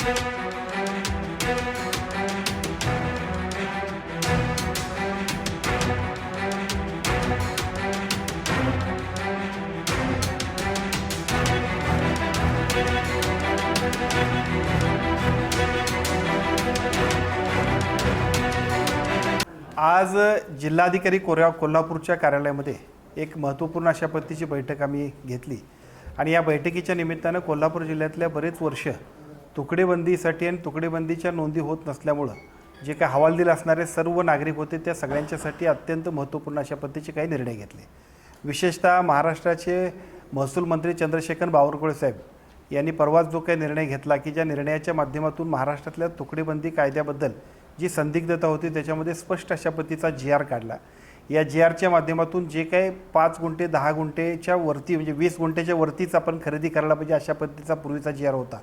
आज जिल्हाधिकारी कोऱ्या कोल्हापूरच्या कार्यालयामध्ये एक महत्त्वपूर्ण अशा पद्धतीची बैठक आम्ही घेतली. आणि या बैठकीच्या निमित्तानं कोल्हापूर जिल्ह्यातल्या बरेच वर्ष तुकडेबंदीसाठी आणि तुकडेबंदीच्या नोंदी होत नसल्यामुळं जे काही हवालदिल असणारे सर्व नागरिक होते त्या सगळ्यांच्यासाठी अत्यंत महत्त्वपूर्ण अशा पद्धतीचे काही निर्णय घेतले. विशेषतः महाराष्ट्राचे महसूल मंत्री चंद्रशेखर बावनकुळे साहेब यांनी परवाच जो काही निर्णय घेतला की ज्या निर्णयाच्या माध्यमातून महाराष्ट्रातल्या तुकडेबंदी कायद्याबद्दल जी संदिग्धता होती त्याच्यामध्ये स्पष्ट अशा पद्धतीचा जी आर काढला. या जी आरच्या माध्यमातून जे काही पाच गुंठे दहा गुंठेच्या वरती म्हणजे वीस गुंठेच्या वरतीच आपण खरेदी करायला पाहिजे अशा पद्धतीचा पूर्वीचा जी आर होता.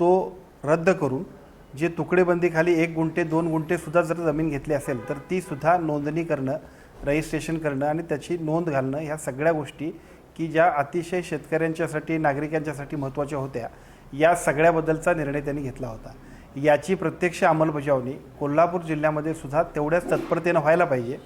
तो रद्द करून जे तुकडेबंदीखाली एक गुंठे दोन गुंठेसुद्धा जर जमीन घेतली असेल तर तीसुद्धा नोंदणी करणं रजिस्ट्रेशन करणं आणि त्याची नोंद घालणं ह्या सगळ्या गोष्टी की ज्या अतिशय शेतकऱ्यांच्यासाठी नागरिकांच्यासाठी महत्त्वाच्या होत्या या सगळ्याबद्दलचा निर्णय त्यांनी घेतला होता. याची प्रत्यक्ष अंमलबजावणी कोल्हापूर जिल्ह्यामध्ये सुद्धा तेवढ्याच तत्परतेनं व्हायला पाहिजे.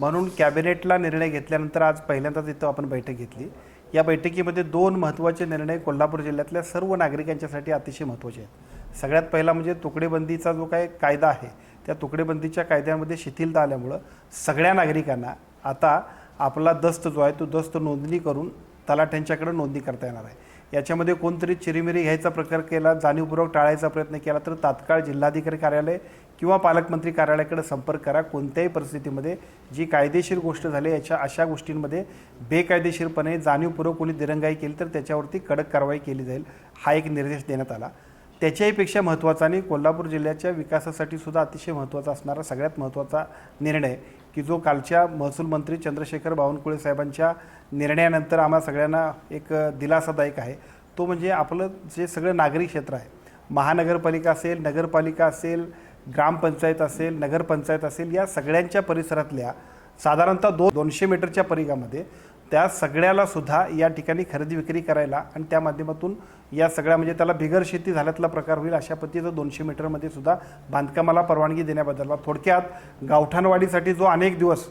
म्हणून कॅबिनेटला निर्णय घेतल्यानंतर आज पहिल्यांदाच इथं आपण बैठक घेतली. या बैठकीमध्ये दोन महत्त्वाचे निर्णय कोल्हापूर जिल्ह्यातल्या सर्व नागरिकांच्यासाठी अतिशय महत्त्वाचे आहेत. सगळ्यात पहिला म्हणजे तुकडेबंदीचा जो काही कायदा आहे त्या तुकडेबंदीच्या कायद्यामध्ये शिथिलता आल्यामुळं सगळ्या नागरिकांना आता आपला दस्त जो आहे तो दस्त नोंदणी करून तलाठ्यांच्याकडे नोंदणी करता येणार आहे. याच्यामध्ये कोणतरी चिरीमिरी घ्यायचा प्रकार केला जाणीवपूर्वक टाळायचा प्रयत्न केला तर तात्काळ जिल्हाधिकारी कार्यालय किंवा पालकमंत्री कार्यालयाकडे संपर्क करा. कोणत्याही परिस्थितीमध्ये जी कायदेशीर गोष्ट झाली याच्या अशा गोष्टींमध्ये बेकायदेशीरपणे जाणीवपूर्वक कोणी दिरंगाई केली तर त्याच्यावरती कडक कारवाई केली जाईल हा एक निर्देश देण्यात आला. त्याच्याहीपेक्षा महत्त्वाचा आणि कोल्हापूर जिल्ह्याच्या विकासासाठी सुद्धा अतिशय महत्त्वाचा असणारा सगळ्यात महत्त्वाचा निर्णय की जो कालच्या महसूल मंत्री चंद्रशेखर बावनकुळे साहेबांच्या निर्णयानंतर आम्हा सगळ्यांना एक दिलासादायक आहे. तो म्हणजे आपलं जे सगळं नागरी क्षेत्र आहे. महानगरपालिका असेल नगरपालिका असेल ग्रामपंचायत असेल नगरपंचायत असेल या सगळ्यांच्या परिसरातल्या साधारणतः दो दोनशे मीटरच्या परिघामध्ये त्या सगळ्याला सुद्धा या ठिकाणी खरेदी विक्री करायला आणि त्या माध्यमातून या सगळ्या म्हणजे त्याला बिगर शेती झाल्यातला प्रकार होईल अशा पद्धतीचं दोनशे मीटरमध्ये सुद्धा बांधकामाला परवानगी देण्याबद्दल थोडक्यात गावठाणवाडीसाठी जो अनेक दिवस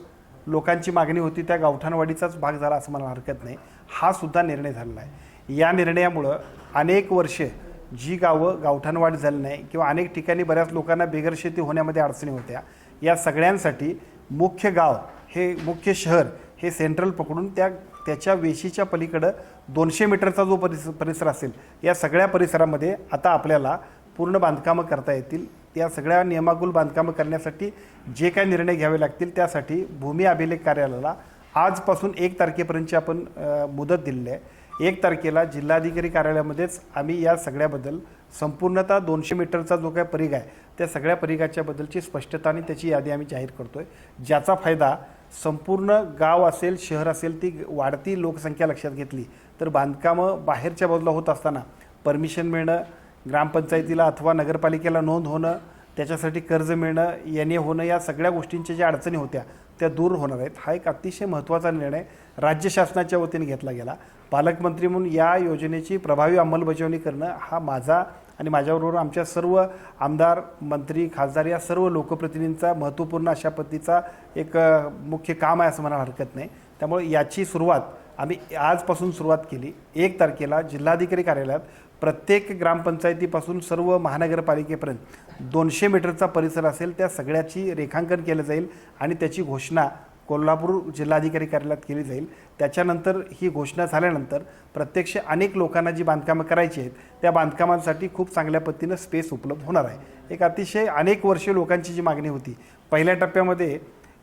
लोकांची मागणी होती त्या गावठाणवाडीचाच भाग झाला असं मला हरकत नाही. हा सुद्धा निर्णय झालेला आहे. या निर्णयामुळं अनेक वर्षे जी गावं गावठाणवाढ झाली नाही किंवा अनेक ठिकाणी बऱ्याच लोकांना बेगर शेती होण्यामध्ये अडचणी होत्या या सगळ्यांसाठी मुख्य गाव हे मुख्य शहर हे सेंट्रल पकडून त्या त्याच्या वेशीच्या पलीकडं दोनशे मीटरचा जो परिस परिसर असेल या सगळ्या परिसरामध्ये आता आपल्याला पूर्ण बांधकामं करता येतील. त्या सगळ्या नियमाकुल बांधकामं करण्यासाठी जे काही निर्णय घ्यावे लागतील त्यासाठी भूमी अभिलेख कार्यालयाला आजपासून एक तारखेपर्यंतची आपण मुदत दिलेली आहे. एक तारखेला जिल्हाधिकारी कार्यालयामध्येच आम्ही या सगळ्याबद्दल संपूर्णतः दोनशे मीटरचा जो काही परिघ आहे त्या सगळ्या परिघाच्या बद्दलची स्पष्टता आणि त्याची यादी आम्ही जाहीर करतोय. ज्याचा फायदा संपूर्ण गाव असेल शहर असेल ती वाढती लोकसंख्या लक्षात घेतली तर बांधकामं बाहेरच्या बाजूला होत असताना परमिशन मिळणं ग्रामपंचायतीला अथवा नगरपालिकेला नोंद होणं त्याच्यासाठी कर्ज मिळणं येणे होणं या सगळ्या गोष्टींच्या ज्या अडचणी होत्या त्या दूर होणार आहेत. हा एक अतिशय महत्त्वाचा निर्णय राज्य शासनाच्या वतीने घेतला गेला. पालकमंत्री म्हणून या योजनेची प्रभावी अंमलबजावणी करणं हा माझा आणि माझ्याबरोबर आमच्या सर्व आमदार मंत्री खासदार या सर्व लोकप्रतिनिधींचा महत्त्वपूर्ण अशा पद्धतीचा एक मुख्य काम आहे असं म्हणायला हरकत नाही. त्यामुळे याची सुरुवात आम्ही आजपासून सुरुवात केली. एक तारखेला जिल्हाधिकारी कार्यालयात प्रत्येक ग्रामपंचायतीपासून सर्व महानगरपालिकेपर्यंत दोनशे मीटरचा परिसर असेल त्या सगळ्याची रेखांकन केलं जाईल आणि त्याची घोषणा कोल्हापूर जिल्हाधिकारी कार्यालयात केली जाईल. त्याच्यानंतर ही घोषणा झाल्यानंतर प्रत्यक्ष अनेक लोकांना जी बांधकामं करायची आहेत त्या बांधकामांसाठी खूप चांगल्या पद्धतीनं स्पेस उपलब्ध होणार आहे. एक अतिशय अनेक वर्षे लोकांची जी मागणी होती पहिल्या टप्प्यामध्ये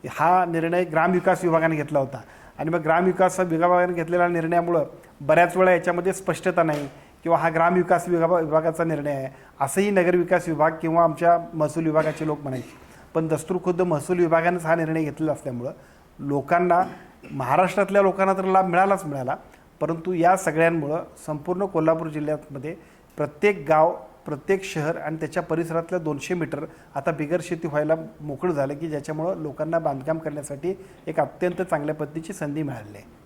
हा निर्णय ग्रामविकास विभागाने घेतला होता. आणि मग ग्रामविकास विभागाने घेतलेल्या निर्णयामुळं बऱ्याच वेळा याच्यामध्ये स्पष्टता नाही किंवा हा ग्रामविकास विभागा विभागाचा निर्णय आहे. असंही नगरविकास विभाग किंवा आमच्या महसूल विभागाचे लोक म्हणायचे. पण दस्तूर खुद्द महसूल विभागानेच हा निर्णय घेतलेला असल्यामुळं लोकांना महाराष्ट्रातल्या लोकांना तर लाभ मिळालाच मिळाला परंतु या सगळ्यांमुळं संपूर्ण कोल्हापूर जिल्ह्यामध्ये प्रत्येक गाव प्रत्येक शहर आणि त्याच्या परिसरातल्या दोनशे मीटर आता बिगर शेती व्हायला मोकळं झालं की ज्याच्यामुळं लोकांना बांधकाम करण्यासाठी एक अत्यंत चांगल्या पद्धतीची संधी मिळाली आहे.